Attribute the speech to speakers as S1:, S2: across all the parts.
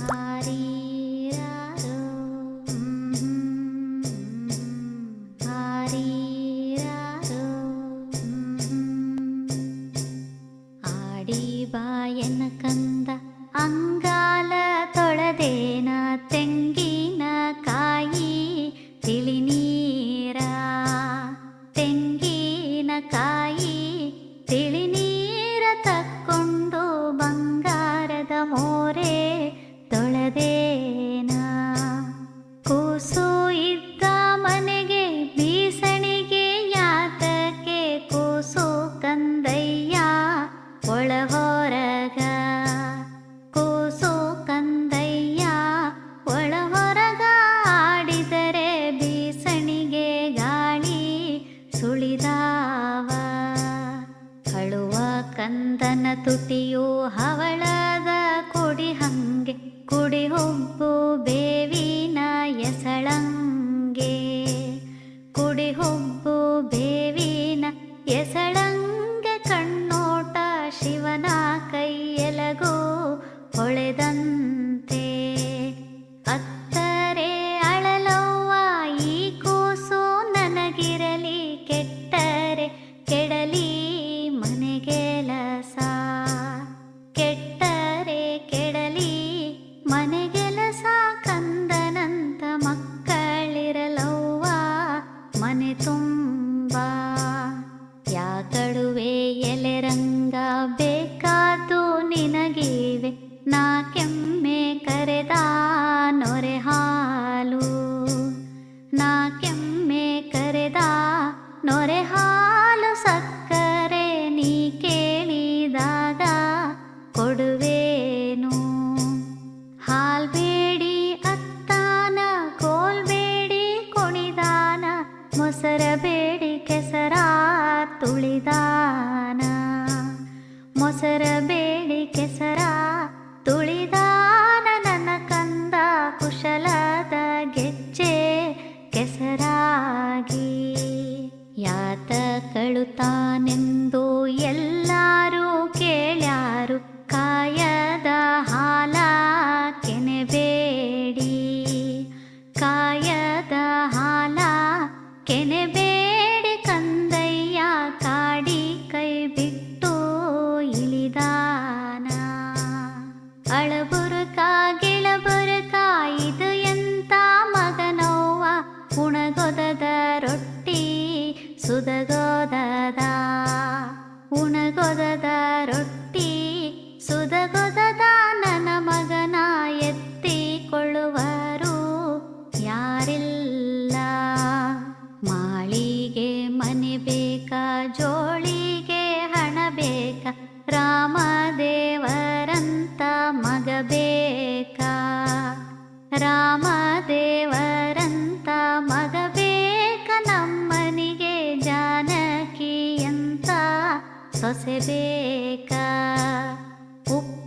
S1: ಹಾರೀರಾರೋ, ಹ್ಮ್, ಹಾರೀರಾರೋ, ಹ್ಮ್. ಆಡಿ ಬಾಯನ ಕಂದ ಅಂಗಾಲ ತೊಳೆದೇನ ತೆಂಗಿನ ಕಾಯಿ ತಿಳಿನೀರ ತೆಂಗಿನ ಕಾಯಿ ತಿಳಿನೀರ ಕಂದನ ತುಟಿಯೋ ಹವಳದ ಕುಡಿ ಹಂಗೆ, ಕುಡಿ ಹೊಬ್ಬು ಬೇವಿನ ಎಸಳಂಗೆ. ಕುಡಿ ಹೊಬ್ಬು ಬೇವಿನ ಎಸಳಂಗೆ, ಕಣ್ಣೋಟ ಶಿವನ ಕೈಯೆಲಗೋ ಹೊಳೆದಂತೆ ಎಲೆರಂಗ ಬೇಕಾದು ನಿನಗಿವೆ. ನಾ ಕೆಮ್ಮೆ ಕರೆದ ನೊರೆ ಹಾಲು. ನಾ ಕೆಮ್ಮೆ ಕರೆದ ನೊರೆ ಹಾಲು ಸಕ್ಕರೆ ರಾಮದೇವರಂತ ಮಗ ಬೇಕಾ? ರಾಮದೇವರಂತ ಮಗ ಬೇಕ? ನಮ್ಮನಿಗೆ ಜಾನಕಿಯಂತ ಸೊಸೆ ಬೇಕಾ? ಉಪ್ಪರಿಗೆ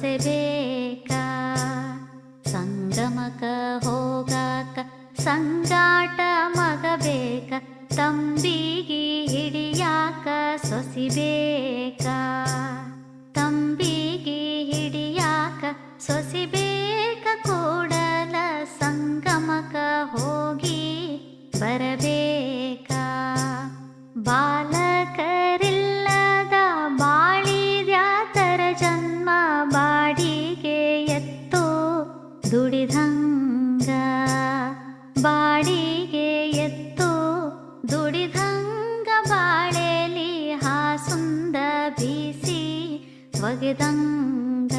S1: ಸೊಸೆ ಬೇಕಾ ಸಂಗಮಕ ಹೋಗಾಕ ಸಂಗಾಟ ಮಗ ಬೇಕ ತಂಬಿಗಿ ಹಿಡಿಯಾಕ ಸೊಸಿ ಬೇಕಾ? ತಂಬಿಗಿ ಹಿಡಿಯಾಕ ಸೊಸಿ ದುಡಿದಂಗ ಬಾಡಿಗೆ ಎತ್ತು ದುಡಿದಂಗ ಬಾಳೆಲಿ ಹಾಸುಂದ ಬೀಸಿ ಒಗೆದಂಗ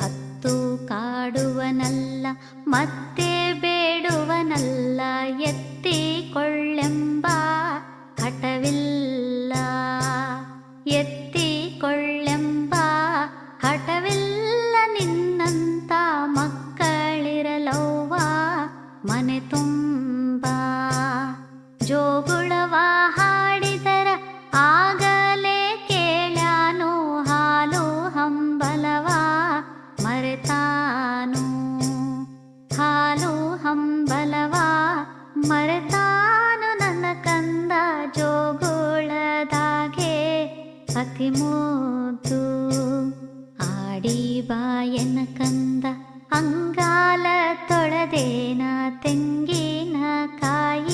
S1: ಅತ್ತು ಕಾಡುವನಲ್ಲ ಮತ್ತೆ ಬೇಡುವನಲ್ಲ ಎತ್ತಿಕೊಳ್ಳೆಂಬ ಮನೆ ತುಂಬ ಜೋಗುಳವ ಹಾಡಿದರ ಆಗಲೇ ಕೇಳಾನು ಹಾಲು ಹಂಬಲವ ಮರೆತಾನು. ಹಾಲು ಹಂಬಲವ ಮರೆತಾನು ನನ್ನ ಕಂದ ಜೋಗುಳದಾಗೆ ಅತಿ ಮೂದು ಆಡಿ ಬಾಯನ ಕಂದ ಅಂಗಾಲ ತೊಳೆದೇನ ತೆಂಗಿನ ಕಾಯಿ